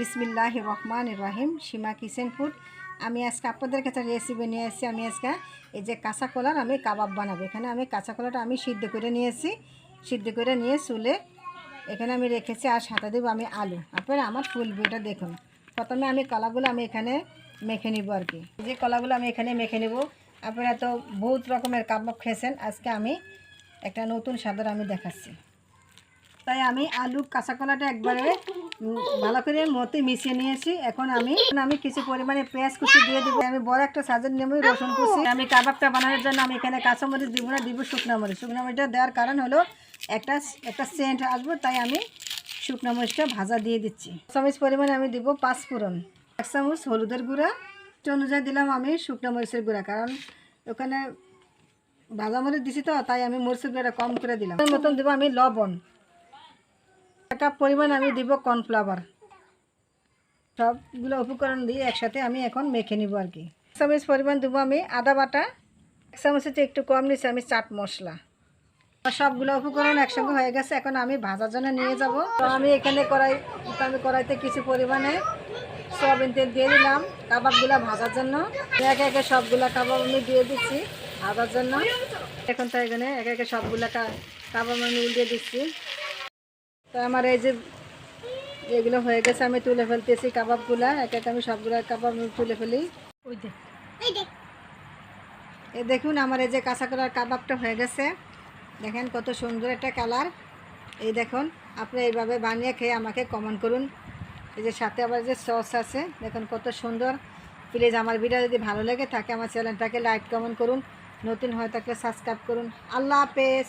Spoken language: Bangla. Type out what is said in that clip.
বিসমিল্লাহ রহমান রাহিম, সীমা কিচেন ফুড। আমি আজকে আপনাদের কাছে রেসিপি নিয়ে এসেছি। আমি আজকে এই যে কাঁচা কলার আমি কাবাব বানাবো। এখানে আমি কাঁচা কলাটা আমি সিদ্ধ করে নিয়েছি। সিদ্ধ করে নিয়ে চুলে এখানে আমি রেখেছি আর সাথে দেবো আমি আলু। আপনারা আমার ফুল ভিউটা দেখুন। প্রথমে আমি কলাগুলো আমি এখানে মেখে নিব আর কি। যে কলাগুলো আমি এখানে মেখে নেব। আপনারা তো বহুত রকমের কাবাব খেয়েছেন। আজকে আমি একটা নতুন স্বাদের আমি দেখাচ্ছি। তাই আমি আলু কাঁচা কলাটা একবারে ভালো করে মতে মিশিয়ে নিয়েছি। এখন আমি আমি কিছু পরিমাণে পেঁয়াজ কুচি দিয়ে দিব। আমি বড় একটা সাজের নেব রসুন কুচি। আমি কাবাবটা বানানোর জন্য আমি এখানে কাঁচামরিচ দিব না, দিব শুকনো মরিচ। শুকনো মরিচটা দেওয়ার কারণ হলো একটা একটা সেন্ট আসব, তাই আমি শুকনো মরিচটা ভাজা দিয়ে দিচ্ছি। চামচ পরিমাণে আমি দিব পাঁচ ফোড়ন। এক চামচ হলুদের গুঁড়া। অনুযায়ী দিলাম আমি শুকনো মরিচের গুঁড়া, কারণ ওখানে ভাজা মরিচ দিছি তো, তাই আমি মরিচের গুঁড়াটা কম করে দিলাম। মতন দেবো আমি লবণ। একটা পরিমাণ আমি দিব কর্নফ্লাওয়ার। সবগুলো উপকরণ দিয়ে একসাথে আমি এখন মেখে নিব আর কি। এক চামচ পরিমাণ দেবো আমি আদা বাটা। এক চামচের চেয়ে একটু কম নিচ্ছি আমি চাট মশলা। সবগুলো উপকরণ একসঙ্গে হয়ে গেছে, এখন আমি ভাজার জন্য নিয়ে যাব। তো আমি এখানে কড়াই, আমি কড়াইতে কিছু পরিমাণে সয়াবিন তেল দিয়ে দিলাম, কাবাবগুলো ভাজার জন্য। একে একে সবগুলো কাবাব আমি দিয়ে দিচ্ছি ভাজার জন্য। এখন তো এখানে একে একে সবগুলো কাবাব আমি উল্টে দিচ্ছি। তো আমার এই যে এগুলো হয়ে গেছে আমি তুলে ফেলতেছি কাবাবগুলা। এক এক আমি সবগুলা কাবাব তুলে ফেলি। ওই দেখ। এই দেখুন আমার এই যে কাঁচা কলার কাবাবটা হয়ে গেছে। দেখেন কত সুন্দর একটা কালার। এই দেখুন আপনি এইভাবে বানিয়ে খেয়ে আমাকে কমেন্ট করুন। এই যে সাথে আবার যে সস আছে দেখুন কত সুন্দর। প্লিজ আমার ভিডিও যদি ভালো লাগে থাকে আমার চ্যানেলটাকে লাইক কমেন্ট করুন। নতুন হয়ে থাকলে সাবস্ক্রাইব করুন। আল্লাহ হাফেজ।